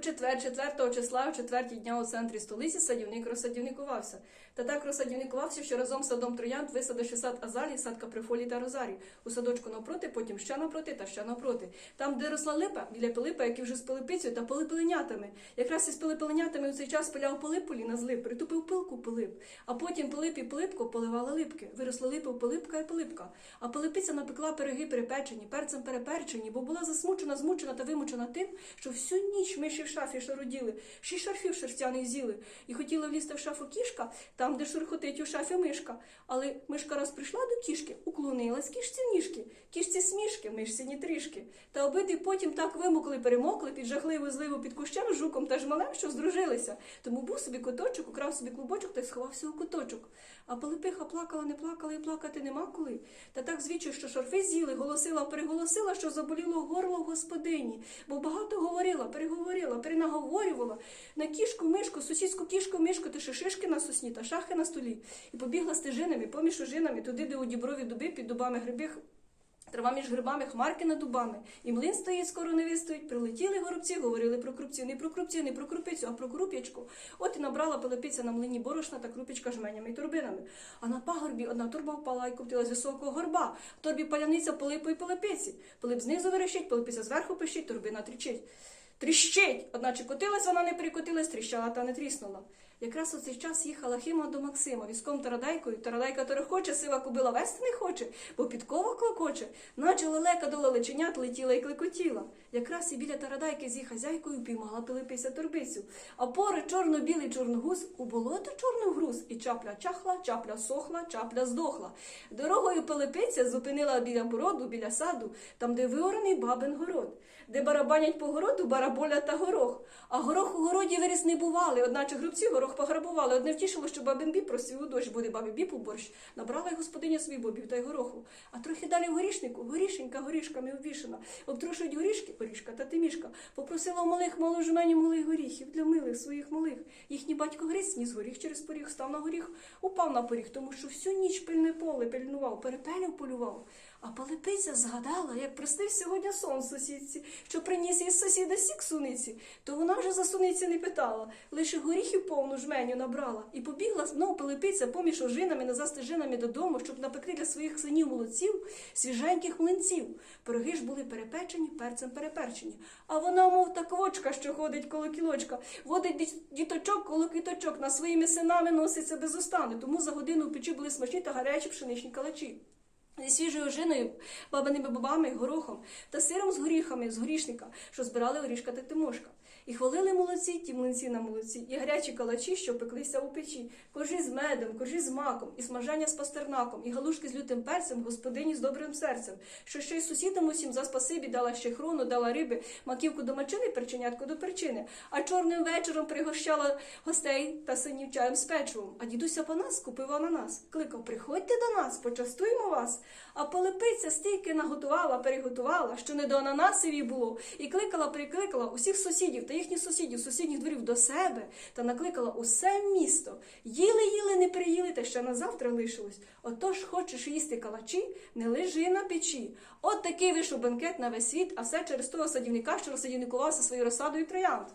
Четвер, 4 числа, у четвертій дня у центрі столиці садівник розсадівникувався. Та так розсадівникувався, що разом з садом троянд висадивши сад азалії, сад каприфолії та розарій. У садочку навпроти, потім ще навпроти та ще навпроти. Там, де росла липа, біля Пилипа, який вже з Пилипицею та Пилипеленятами. Якраз із Пилипеленятами у цей час пиляв Пилипу ліна з лип, притупив пилку Пилип. А потім Пилип і Пилипко поливали липки. Виросли липи, Пилипка і Пилипка. А Пилипиця напекла пироги перепечені, перцем переперчені, бо була засмучена, змучена та вимучена тим, що всю ніч миші в шафі шаруділи, й шарфів шерстяних з'їли. І хотіла влізти в шафу кішка, там, де шурхотить у шафі мишка. Але мишка раз прийшла до кішки, уклонилась кішці ніжки, кішці смішки, мишці ні трішки. Та обидві потім так вимокли, перемокли під жахливу зливу під кущем жуком та жмалем, що здружилися. Тому був собі коточок, украв собі клубочок та й сховався у куточок. А Пилипиха плакала, не плакала і плакати нема коли. Та так звідчив, що шарфи з'їли, голосила, переголосила, що заболіло горло господині, бо багато говорила, переговорила, перенаговорювала на кішку, мишку, сусідську кішку, мишку, та ще шишки на сосні та шахи на столі. І побігла стежинами, поміж ожинами, туди, де у діброві дуби під дубами гриби Трава між грибами, хмарки над дубами. І млин стоїть, скоро не вистоїть. Прилетіли горобці, говорили про крупців. Не про крупців, не про крупицю, а про круп'ячку. От і набрала пилипиця на млині борошна та крупічка жменями й турбинами. А на пагорбі одна турба впала і коптила з високого горба. В торбі паляниця Пилипу і Пилипиці. Пилип знизу верещить, Пилипиця зверху пищить, турбина трічить. Тріщить! Одначе котилась вона не перекотилась, тріщала та не тріснула. Якраз у цей час їхала Хима до Максима, візком тарадайкою. Тарадайка торохоче, сива кобила вести не хоче, бо підкова клокоче, наче лелека до лелеченят летіла і клекотіла. Якраз і біля тарадайки з її хазяйкою піймала Пилипися торбицю. А пори чорно-білий чорногуз у болото чорногруз. І чапля чахла, чапля сохла, чапля здохла. Дорогою Пилипиця зупинила біля бороду, біля саду, там, де виорений бабин город, де барабанять по городу бараболя та горох. А горох у городі виріс не бували, одначе грубці горох пограбували. Одне втішило, що бабин біб просив у дощ, буде бабі біб у борщ. Набрала й господиня свій бобів та й гороху. А трохи далі в горішнику, горішенька горішками обвішана. Обтрушують горішки, горішка та тимішка. Попросила у малих малу жменю малих горіхів для милих своїх малих. Їхній батько гриць ніс горіх через поріг, став на горіх, упав на поріг, тому що всю ніч пильне поле пильнував, перепелів полював. А Пилипиця згадала, як приснив сьогодні сон сусідці, що приніс із сусіда сік суниці, то вона вже за суниці не питала, лише горіхів повну жменю набрала і побігла знов Пилипиця поміж ожинами назад стежинами додому, щоб напекти для своїх синів молодців свіженьких млинців. Пироги ж були перепечені, перцем переперчені. А вона, мов та квочка, що ходить коло кілочка, водить діточок коло квіточок, на своїми синами носиться без остану, тому за годину в печі були смачні та гарячі пшеничні калачі. Зі свіжою ожиною, бабиними бобами, горохом та сиром з горіхами з горішника, що збирали горішка та тимошка. І хвалили молодці ті млинці на молодці, і гарячі калачі, що пеклися у печі, коржі з медом, коржі з маком, і смажання з пастернаком, і галушки з лютим перцем, господині з добрим серцем, що ще й сусідам усім за спасибі дала ще хрону, дала риби, маківку до мачини, перченятку до перчини, а чорним вечором пригощала гостей та синів чаєм з печивом. А дідуся Панас купив ананас. Кликав, приходьте до нас, почастуємо вас. А Пилипиця стільки наготувала, переготувала, що не до ананасові було, і кликала, прикликала усіх сусідів та їхніх сусідів, сусідніх дворів до себе та накликала усе місто. Їли, їли, не приїли, та ще на завтра лишилось. Отож, хочеш їсти калачі, не лежи на печі. От такий вийшов бенкет на весь світ, а все через того садівника, що розсадівникувався своєю розсадою троянд.